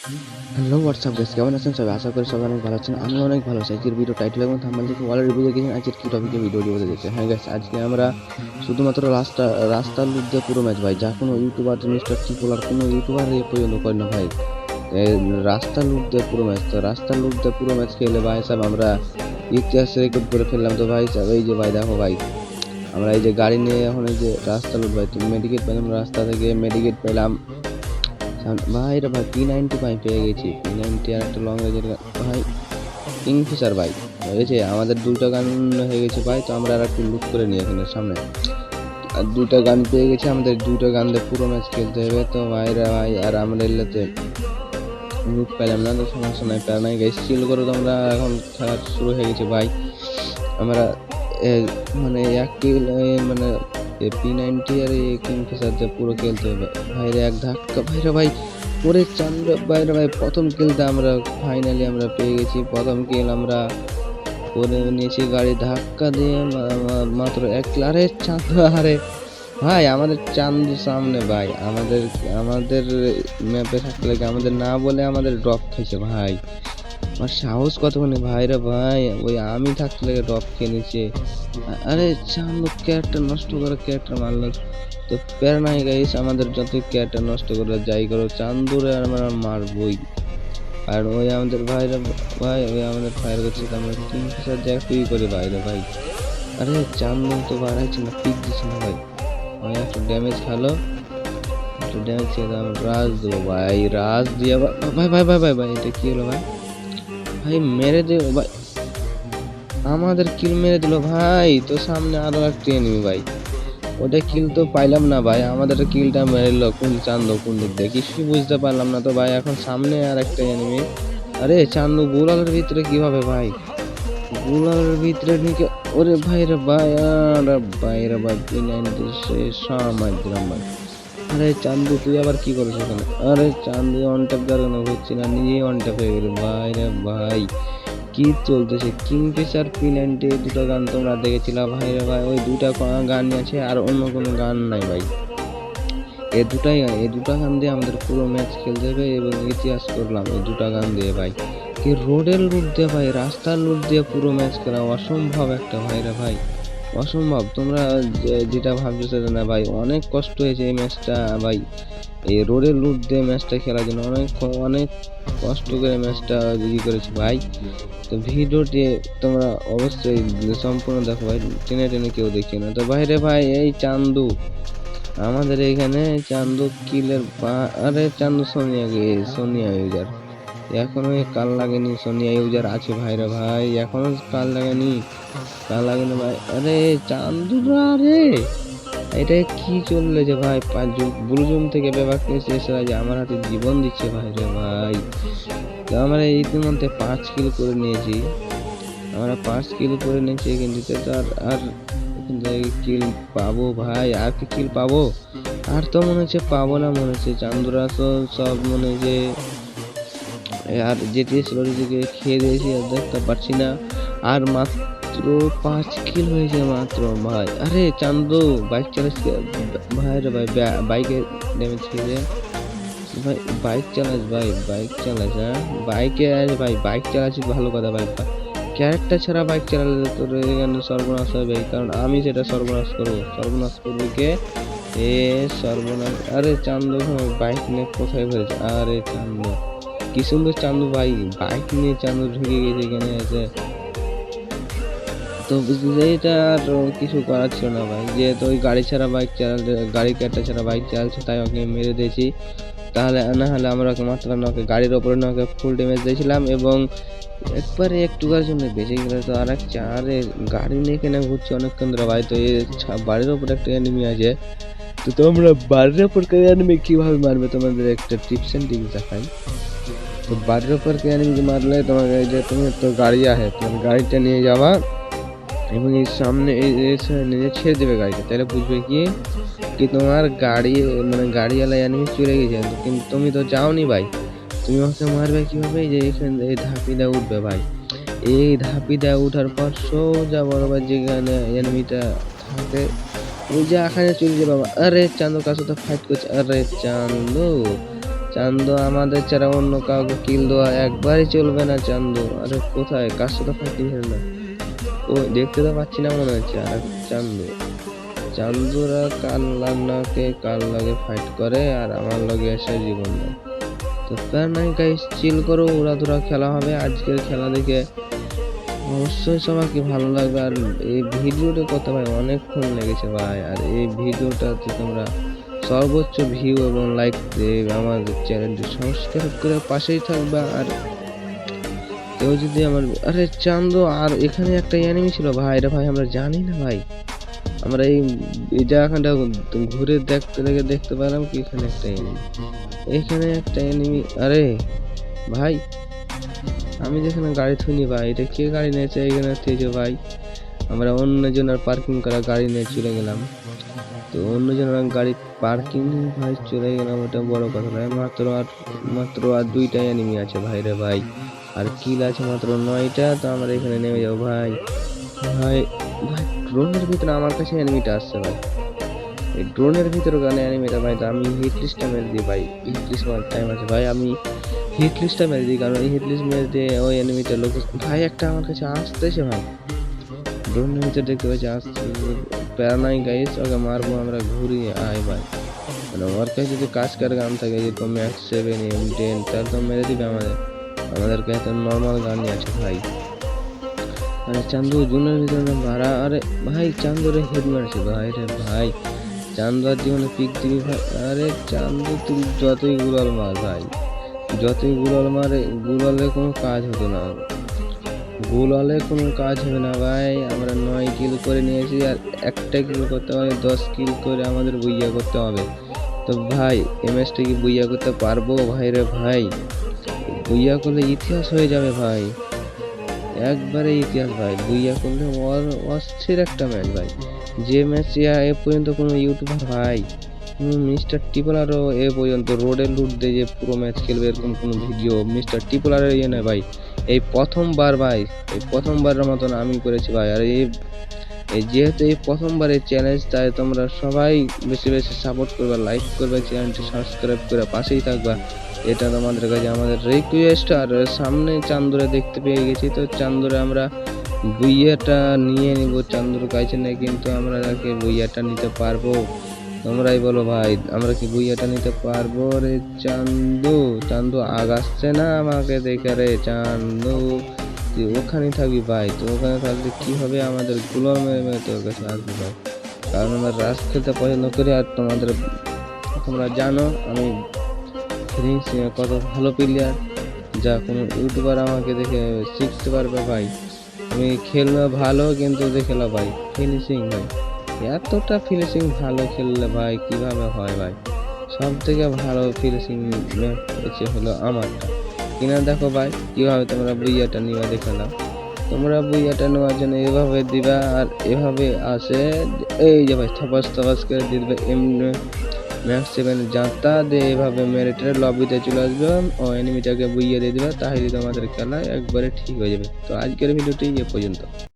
Hello WhatsApp guys কেমন আছেন? সবাই আশা করি সবাই অনেক ভালো আছেন। আমি অনেক ভালো আছি। আজকের ভিডিও টাইটেল এবং থাম্বনেল দেখে অলরেডি বুঝে গেছেন আজকের কি টপিকে ভিডিও বলে দিচ্ছে হ্যাঁ গাইস আজকে আমরা শুধুমাত্র রাস্তা, রাস্তার লুক দিয়ে পুরো ম্যাচ ভাই। যা কোনো ইউটিউবার মিস্টার বলার কোনো ইউটিউবার এ পর্যন্ত করে না, ভাই। রাস্তার লুক দিয়ে পুরো ম্যাচ তো রাস্তার লুক দিয়ে পুরো ম্যাচ খেলে, ভাই সাহেব আমরা ইতিহাস রেকর্ড করে ফেললাম। তো ভাই সাহেব এই যে, ভাই, দেখো, ভাই। আমরা এই যে গাড়ি নিয়ে এখন এই যে রাস্তা লুট ভাই। তুমি মেডিকেট পেলাম, রাস্তা থেকে মেডিকেট পেলাম। ভাই রে ভাই পি নাইনটি ভাই পেয়ে গেছি। পি নাইনটি আর একটা লং রেঞ্জের ভাই কিংফিশার ভাই হয়েছে আমাদের দুটো গান হয়ে গেছে ভাই, তো আমরা আর একটু লুট করে নিই এখানে সামনে। আর দুটো গান পেয়ে গেছি, আমাদের দুটো গান দিয়ে পুরো ম্যাচ খেলতে হবে। তো ভাইরা ভাই, আর আমরা এলাতে লুট পেলাম না, তো সমস্যা নাই প্যারা নাই গাইস চিল করে তো আমরা এখন খেলা শুরু হয়ে গেছে ভাই। আমরা মানে এক কিল মানে পি নাইনটি আর এই কিংফিশার দিয়ে পুরো খেলতে হবে। ভাইরে এক ধাক্কা। ভাইরা ভাই পরে চান্দ। বাইরে ভাই, প্রথম কিলটা আমরা ফাইনালি আমরা পেয়ে গেছি। প্রথম কিল আমরা করে নিয়েছি গাড়ি। ধাক্কা দিয়ে মাত্র এক আরে চাঁদ আরে ভাই, আমাদের চাঁদ সামনে ভাই। আমাদের আমাদের ম্যাপে থাকতে লাগে আমাদের না বলে আমাদের ড্রপ খাইছে ভাই? আমার সাহস কতখানি ভাই রে ভাই, ওই আমি থাকতে লাগে নিচ্ছে আ- আরে চাঁদ ক্যারেক্টার নষ্ট করে ক্যারেক্টার মারলো। তো প্যারা নাই গাইস আমাদের যত ক্যারেক্টার নষ্ট করে যাই করো, চান্দুরে আমরা মারবই। আর ওই আমাদের ভাইরা ভাই, ওই আমাদের ফায়ার করছে আমরা তিন ফিসার জায়গা তুই করে বাইরে ভাই। আরে চান্দন তো বাড়াইছে না, পিক দিচ্ছে না ভাই। ওই একটু ড্যামেজ খালো, একটু ড্যামেজ খেয়ে রাজ দেবো ভাই, রাজ দিয়ে ভাই ভাই ভাই ভাই ভাই, এটা কি হলো ভাই? ভাই, মেরে দিও ভাই। আমাদের কিল মেরে দিল, ভাই। তো সামনে আরও একটা এনিমি ভাই। ওটা কিল তো পাইলাম না, ভাই। আমাদের কিলটা মেরেলো কোন চান্দো, কোন দিক দিয়ে? কিছুই বুঝতে পারলাম না তো, ভাই। এখন সামনে আর একটা এনিমি আরে, চান্দু গুলালের ভিতরে কীভাবে, ভাই? গুলালের ভিতরে নিকে ওরে ভাই রে ভাই, আরে ভাই রে ভাই শেষ সময় দিলাম ভাই আরে চান্দু, তুই আবার কি করিস এখানে? আরে চান্দু অন ট্যাপ দেওয়ার কোনো না, নিজেই অন ট্যাপ হয়ে গেল। ভাই রে ভাই, কি চলতেছে? কিংফিশার পি নাইনটি দুটো গান তোমরা দেখেছিলা? ভাই রে ভাই, ওই দুটা গান আছে আর অন্য কোনো গান নাই ভাই। এ দুটাই এই দুটা গান দিয়ে আমাদের পুরো ম্যাচ খেলতে হবে এবং ইতিহাস করলাম এই দুটা গান দিয়ে ভাই। কি রোডের লুট দিয়ে ভাই, রাস্তার লুট দিয়ে পুরো ম্যাচ খেলা, অসম্ভব একটা ভাই রে ভাই। অসম্ভব। তোমরা যেটা ভাবছ সেটা না ভাই, অনেক কষ্ট হয়েছে এই ম্যাচটা ভাই। এই রোডের লুট দিয়ে ম্যাচটা খেলার জন্য অনেক অনেক কষ্ট করে ম্যাচটা ই করেছি ভাই। তো ভিডিওটি তোমরা অবশ্যই সম্পূর্ণ দেখো ভাই, টেনে টেনে কেউ দেখিও না। তো বাইরে ভাই, এই চান্দু। আমাদের এখানে চান্দু কিলের আরে চান্দু সোনিয়া সোনিয়া ইউজার এখনও কাল লাগেনি, সোনিয়া ইউজার আছে ভাইরা ভাই এখনও কাল লাগেনি কাল লাগেনি ভাই। আরে চান্দুরা রে, এটা কি চললে যে ভাই? বুলজুম থেকে ব্যাপার নিয়েছে এসে যে আমার হাতে জীবন দিচ্ছে ভাই রে ভাই। তো আমরা ইতিমধ্যে পাঁচ কিল করে নিয়েছি। আমরা পাঁচ কিল করে নিয়েছি কিন্তু আর আর কিল পাবো ভাই, আর কি কিল পাবো? আর তো মনে হচ্ছে পাবো না, মনে হচ্ছে চান্দুরা তো সব মনে হচ্ছে আর যেটি ছিল ওদিকে খেয়ে দিয়েছি আর দেখতে পারছি না। আর মাত্র পাঁচ কিল হয়েছে মাত্র ভাই। আরে চান্দু বাইক চালাচ্ছে ভাই রে ভাই বাইকে ড্যামেজ খেয়েছে ভাই বাইক চালাস ভাই বাইক চালাস হ্যাঁ? বাইকে আরে ভাই বাইক চালাচ্ছিস ভালো কথা ভাই। ক্যারেক্টার ছাড়া বাইক চালালে তোর এখানে সর্বনাশ হবে। কারণ আমি সেটা সর্বনাশ করব। সর্বনাশ করব কে? এ সর্বনাশ। আরে চান্দু বাইক নিয়ে কোথায় ফেলেছে আরে চান্দু। কি সুন্দর চান্দু ভাই বাইক নিয়ে চান্দু ঢুকে গেছে এখানে এসে। তো এইটা আর কিছু করার ছিল না ভাই, যেহেতু ওই গাড়ি ছাড়া বাইক চালাতে, গাড়ি ক্যাটা ছাড়া বাইক চালাচ্ছে, তাই ওকে মেরে দিয়েছি। তাহলে না হলে আমরা ওকে মাত্র নকে গাড়ির ওপরে নকে ফুল ড্যামেজ দিয়েছিলাম এবং একবারে একটুকার জন্য বেঁচে গেলে। তো আর এক চারে গাড়ি নিয়ে কেন ঘুরছে অনেকক্ষণ ধরে ভাই, তো এই বাড়ির ওপরে একটা এনিমি আছে। তো তোমরা বাড়ির ওপর এনিমি কীভাবে মারবে তোমাদের একটা টিপস এন্ড টিপস দেখাই। তো বাড়ির ওপর এনিমি মারলে? এই যে তুমি তো গাড়ি আছে তোমার গাড়িটা নিয়ে যাবা এবং এই সামনে নিয়ে ছেড়ে দেবে গাড়িটা। তাহলে বুঝবে কি? কি তোমার গাড়ি মানে গাড়িওয়ালা এনিমি চলে গেছে। কিন্তু তুমি তো যাওনি ভাই। তুমি ওকে মারবে কীভাবে? যে এখানে এই ধাপি ধাপিটা উঠবে ভাই। এই ধাপি ধাপিটা উঠার পর সোজা বরাবর যেখানে এনিমিটা থাকে, ওই যে এখানে চলে যাবে। আরে চান্দু কাছে তো ফাইট করছে। আরে চান্দু চান্দু আমাদের ছাড়া অন্য কাউকে কিল দেওয়া একবারই চলবে না চান্দু। আরে কোথায়? কার সাথে হলো? না ও, দেখতে তো পাচ্ছি না মনে হচ্ছে। আর চান্দু। চান্দুরা কাল লাগনাকে কাল লাগে ফাইট করে আর আমার লগে এসে জীবন দেয়। তো প্যার নাই গাইস চিল করো, উড়াধুরা খেলা হবে। আজকের খেলা দেখে অবশ্যই সবাইকে ভালো লাগবে। আর এই ভিডিওটা কত ভাই অনেকক্ষণ লেগেছে ভাই। আর এই ভিডিওটাতে তোমরা সর্বোচ্চ ভিউ এবং লাইক আমাদের চ্যানেলটি সাবস্ক্রাইব করে পাশেই থাকবা। আর কেউ যদি আমার আরে চান্দো, আর এখানে একটা অ্যানিমি ছিল। ভাই, এটা ভাই আমরা জানি না ভাই। আমরা এই এই জায়গাখানটা ঘুরে দেখতে দেখে দেখতে পেলাম কি এখানে একটা এনিমি এখানে একটা এনিমি আরে ভাই, আমি যেখানে গাড়ি থুনি ভাই, এটা কে গাড়ি নিয়েছে? এখানে তেজ ভাই। আমরা অন্যজনের পার্কিং করা গাড়ি নিয়ে চলে গেলাম। তো অন্যজনের গাড়ি পার্কিং ভাই চলে গেলাম, ওটা বড় কথা ভাই মাত্র আর মাত্র আর দুইটাই এনিমি আছে ভাই রে ভাই। আর কিল আছে মাত্র নয়টা, তো আমরা এখানে নেমে যাব ভাই। ভাই ভাই ড্রোনের ভিতরে আমার কাছে এনিমিটা আসছে ভাই। এই ড্রোনের ভিতরে গানে অ্যানিমেটা ভাই, তো আমি হিট লিস্টটা মেরে দিই ভাই হিট লিস্ট আমার টাইম আছে। ভাই, আমি হিট লিস্টটা মেরে দিই, কারণ এই হিট লিস্ট মেরে দিয়ে ওই অ্যানিমেটা লোক ভাই, একটা আমার কাছে আসতেছে ভাই। ড্রোনের ভিতরে দেখতে পাচ্ছি আসছে প্যারা নাই গাইস ওকে মারবো আমরা ঘুরিয়ে আয় ভাই মানে ওর কাছে যদি কাজ কার গান থাকে যেরকম ম্যাক্স সেভেন এম টেন তার তো মেরে দিবে আমাদের আমাদের কাছে তো নর্মাল গানই আছে ভাই মানে চান্দু জুনের ভিতরে মারা আরে ভাই চান্দুরে হেড মারছে ভাই রে ভাই চান্দু আর জীবনে পিক দিবি ভাই আরে চান্দু তুই যতই গুলাল মার ভাই যতই গুলাল মারে গুলালে কোনো কাজ হতো না গুলালে কোনো কাজ হবে না ভাই। আমরা নয় কিল করে নিয়েছি আর একটা কিল করতে হবে দশ কিল করে আমাদের বইয়া করতে হবে। তো ভাই এমএসটা কি বইয়া করতে পারব? ভাই রে ভাই, বইয়া করলে ইতিহাস হয়ে যাবে ভাই। একবারে ইতিহাস ভাই, বুইয়া করলে অস্থির একটা ম্যাচ ভাই। যে ম্যাচ এ পর্যন্ত কোনো ইউটিউবার ভাই মিস্টার টিপলারও এ পর্যন্ত রোডে লুট দিয়ে যে পুরো ম্যাচ খেলবে এরকম কোনো ভিডিও মিস্টার টিপলারের ইয়ে নয় ভাই। এই প্রথমবার ভাই, এই প্রথমবারের মতন আমি করেছি ভাই। আর এই যেহেতু এই প্রথমবার এই চ্যালেঞ্জ তাই তোমরা সবাই বেশি বেশি সাপোর্ট করবে লাইক করবে, চ্যানেলটি সাবস্ক্রাইব করে পাশেই থাকবা। এটা তোমাদের কাছে আমাদের রিকোয়েস্ট আর সামনে চান্দুরে দেখতে পেয়ে গেছি তো, চান্দুরে আমরা বুইয়াটা নিয়ে নিব। চান্দুর কাছে নেই কিন্তু আমরা নাকি বুইয়াটা নিতে পারব। তোমরাই বলো ভাই, আমরা কি বুইয়াটা নিতে পারব রে চান্দু? চান্দু আগ আসছে না আমাকে দেখে রে চান্দু। তুই ওখানে থাকবি ভাই তো ওখানে থাকলে কি হবে আমাদেরগুলো মেরে মেরে তোর কাছে আসবে ভাই। কারণ আমরা রাস খেলতে পছন্দ করি আর তোমাদের, তোমরা জানো আমি কত ভালো প্লেয়ার যা কোনো ইউটিউবার আমাকে দেখে শিখতে পারবে ভাই। আমি খেললে ভালো কিন্তু দেখে ভাই ফিনিশিং ভাই। এতটা ফিনিশিং ভালো খেললে ভাই, কীভাবে হয় ভাই? সব থেকে ভালো ফিনিশিং হচ্ছে হলো আমারটা কিনা দেখো ভাই, কীভাবে তোমরা বুইয়াটা নিবা দেখে নাও। তোমরা বুইয়াটা নেওয়ার জন্য এভাবে দিবা আর এভাবে আসে, এই যে ভাই থপাস থপাস করে দিবে, এমনি ম্যাক্স সেভেন যাত্রা দিয়ে এভাবে মেরিটের লবিতে চলে আসবে, ও এনিমিটাকে বুইয়ে দিয়ে দিবে, তাহলে তোমাদের খেলা একবারে ঠিক হয়ে যাবে। তো আজকের ভিডিওটি এ পর্যন্ত।